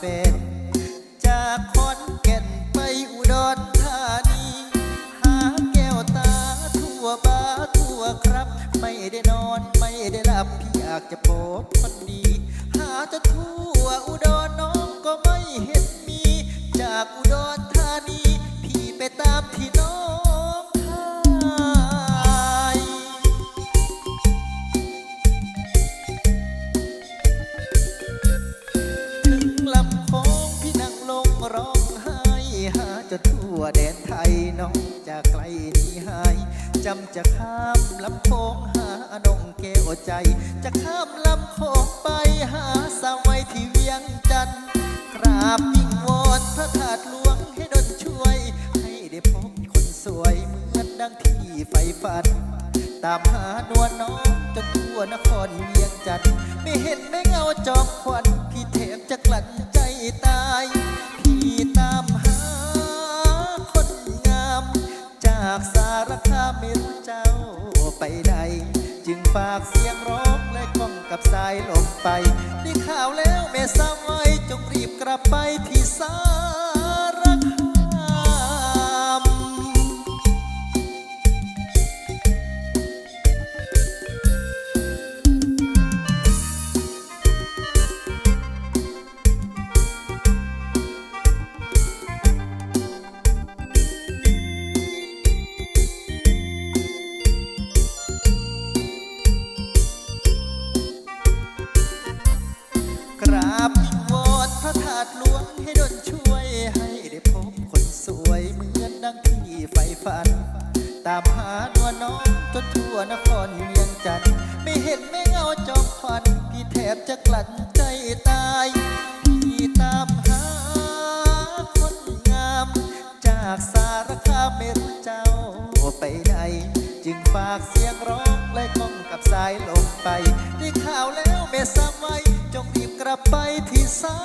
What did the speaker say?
เป็จากคอนแก่นไปอุดรธานี หาแก้วตาทั่วบ้าทั่วครับ ไม่ได้นอนไม่ได้หลับพี่อยากจะโพสคนดี หาจะทั่ว จนทั่วแดนไทยน้องจะไกลนี้หายจำจะข้ามลำโพงหาอนงแก้วใจ จะข้ามลำโพงไปหาสาวไว้ที่เวียงจันทร์กราบยิ่งวอนพระธาตุหลวงให้ดลช่วย ให้ได้พบคนสวยเหมือนดังที่ใฝ่ฝัน ตามหานวลน้องจนทั่วนครเวียงจันทร์ไม่เห็นไม่เงาจอมควัน มไม่รู้เจ้าไปใด จึงฝากเสียงร้องและก้องกับสายลมไป ได้ข่าวแล้วแม่สาวไว้จงรีบกลับไปที่สา ให้ดลช่วยให้ได้พบคนสวยเหมือนดังที่ใฝ่ฝัน ตามหานวน้องจนทั่วนครเวียงจันทร์ไม่เห็นไม่เงาจอมควันพี่แทบจะกลั่นใจตายพี่ตามหาคนงาม จากสารคามไม่รู้เจ้าไปไหนจึงฝากเสียงร้องและก้องกับสายลมไปได้ข่าวแล้วเมสามไว้จงรีบกลับไปที่สา